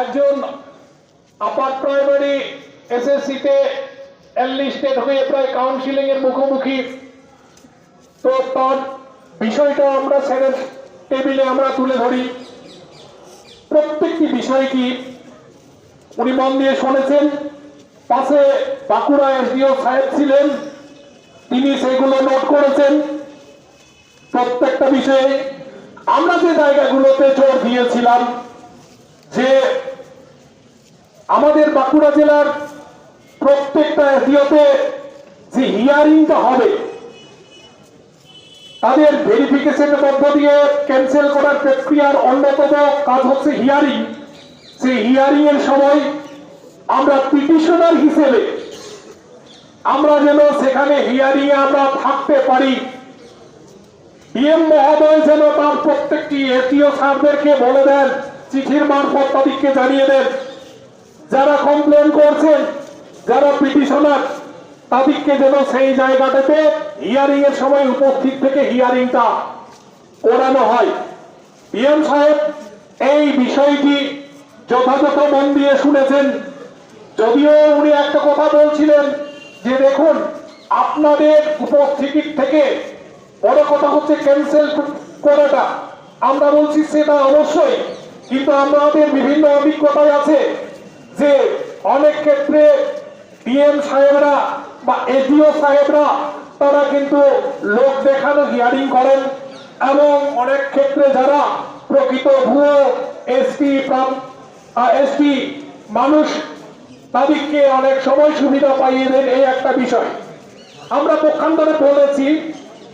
একজন upper primary এসএসসিতে enlisted হয়ে প্রায় কাউন্সিলিং এর মুখোমুখি। তো তার বিষয়টা আমরা স্যারের টেবিলে আমরা তুলে ধরি। প্রত্যেকটি বিষয়টি উনি মন দিয়ে শুনেছেন। পাশে বাঁকুড়া এসডিও সাহেব ছিলেন। তিনি সেগুলো নোট করেছেন। প্রত্যেকটা বিষয়ে আমরা যে জায়গাগুলোতে জোর দিয়েছিলাম, যে আমাদের বাঁকুড়া জেলার প্রত্যেকটা এসডিওতে যে হিয়ারিংটা হবে, তাদের ভেরিফিকেশনের মধ্য দিয়ে ক্যান্সেল করার প্রক্রিয়ার অন্যতম কাজ হচ্ছে হিয়ারিং সেই হিয়ারিং এর সময় আমরা পিটিশনার হিসেবে আমরা যেন সেখানে হিয়ারিং এ আমরা থাকতে পারি। ডিএম মহোদয় যেন তার প্রত্যেকটি এসডিও স্যারদেরকে বলে দেন, চিঠির মারফত তাদেরকে জানিয়ে দেন। যারা কমপ্লেন করছেন যারা পিটিশনার, তাদেরকে যেন সেই জায়গাটাতে হিয়ারিং এর সময় উপস্থিত থেকে হিয়ারিংটা করানো হয়। পিএম সাহেব, এই বিষয়টি যথাযথ মন দিয়ে শুনেছেন। যদিও উনি একটা কথা বলছিলেন যে, দেখুন, আপনাদের উপস্থিতির থেকে বড় কথা হচ্ছে ক্যান্সেল করাটা। আমরা বলছি, সেটা অবশ্যই। কিন্তু আমাদের বিভিন্ন অভিজ্ঞতায় আছে। ডিএম সাহেবরা বা এডিও সাহেবরা, তারা কিন্তু লোক দেখানো হিয়ারিং করেন এবং অনেক ক্ষেত্রে যারা প্রকৃত ভুয়ো এসটি এসটি মানুষ, তাদেরকে অনেক সময় সুবিধা পাইয়ে দেন এই একটা বিষয়। আমরা পক্ষান্তরে বলেছি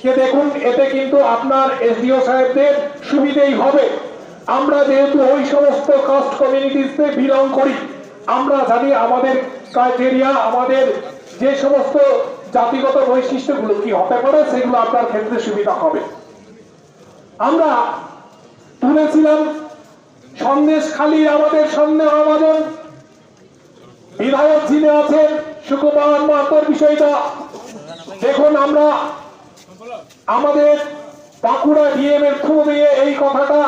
যে দেখুন, এতে কিন্তু আপনার এসডিও সাহেবদের সুবিধেই হবে। আমরা যেহেতু ওই সমস্ত কাস্ট কমিউনিটিসে বিলং করি আমরা জানি আমাদের ক্রাইটেরিয়া আমাদের যে সমস্ত জাতিগত বৈশিষ্ট্যগুলো কি হতে পারে, সেগুলো আপনার ক্ষেত্রে সুবিধা হবে। আমরা তুলেছিলাম সন্দেশ খালি আমাদের সন্দেহ আমাজন। বিধায়ক যিনি আছেন, সুকুমার মাহাতোর বিষয়টা দেখুন আমরা। আমাদের বাঁকুড়া ডিএম এর থ্রু দিয়ে এই কথাটা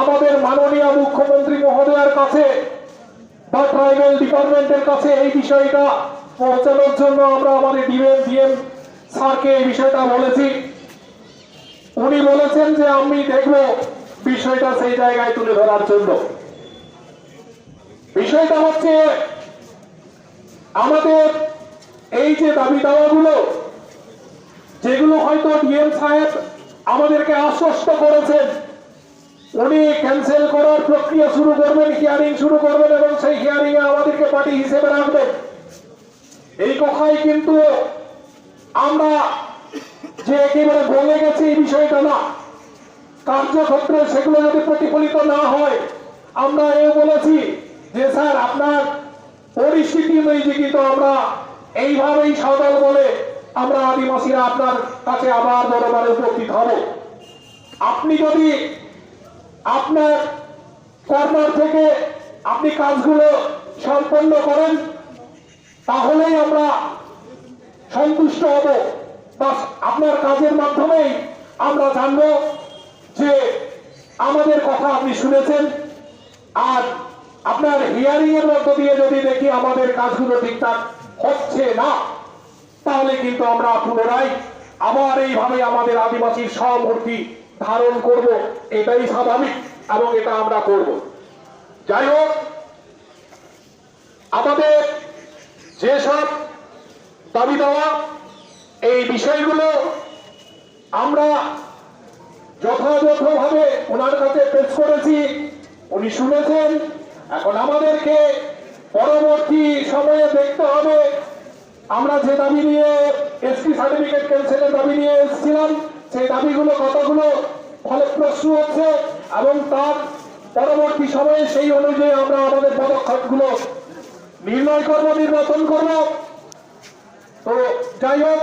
আমাদের মাননীয় মুখ্যমন্ত্রী মহোদয়ের কাছে বা ট্রাইবেল ডিপার্টমেন্টের কাছে এই বিষয়টা পৌঁছানোর জন্য আমরা আমাদের ডিএম ডিএম স্যারকে এই বিষয়টা বলেছি। উনি বলেছেন যে আমি দেখব বিষয়টা সেই জায়গায় তুলে ধরার জন্য। বিষয়টা হচ্ছে, আমাদের এই যে দাবি দাওয়াগুলো, যেগুলো হয়তো ডিএম সাহেব আমাদেরকে আশ্বস্ত করেছেন উনি ক্যান্সেল করার প্রক্রিয়া শুরু করবেন হিয়ারিং শুরু করবেন এবং সেই হিয়ারিং এ আমাদেরকে পার্টি হিসেবে রাখবেন এই কথাই কিন্তু আমরা যে একেবারে বলে গেছি এই বিষয়টা না। কার্যক্ষেত্রে সেগুলো যদি প্রতিফলিত না হয়, আমরা এও বলেছি যে, স্যার, আপনার পরিস্থিতি অনুযায়ী কিন্তু আমরা এইভাবেই সদল বলে আমরা আদিবাসীরা আপনার কাছে আবার দরবারে উপস্থিত হব। আপনি যদি আপনার কর্নার থেকে আপনি কাজগুলো সম্পন্ন করেন, তাহলেই আমরা সন্তুষ্ট হব। বা আপনার কাজের মাধ্যমেই আমরা জানব যে আমাদের কথা আপনি শুনেছেন, আর আপনার হিয়ারিং এর মধ্য দিয়ে যদি দেখি আমাদের কাজগুলো ঠিকঠাক হচ্ছে না, তাহলে কিন্তু আমরা পুনরায় আবার এইভাবে আমাদের আদিবাসীর সহমূর্তি ধারণ করব, এটাই স্বাভাবিক এবং এটা আমরা করব। যাই হোক আমাদের যেসব দাবি দেওয়া, এই বিষয়গুলো আমরা যথাযথভাবে ওনার কাছে পেশ করেছি, উনি শুনেছেন, এখন আমাদেরকে পরবর্তী সময়ে দেখতে হবে। আমরা যে দাবি নিয়ে এসটি সার্টিফিকেট ক্যান্সেলের দাবি নিয়ে এসেছিলাম সেই দাবিগুলো কথাগুলো ফলপ্রসূ হচ্ছে এবং তার পরবর্তী সময়ে সেই অনুযায়ী আমরা আমাদের পদক্ষেপগুলো নির্ণয় করব, নির্বাচন করব। তো যাই হোক,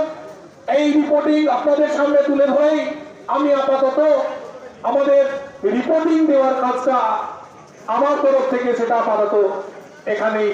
এই রিপোর্টিং আপনাদের সামনে তুলে ধরেই আমি আপাতত আমাদের রিপোর্টিং দেওয়ার কাজটা আমার তরফ থেকে সেটা আপাতত এখানেই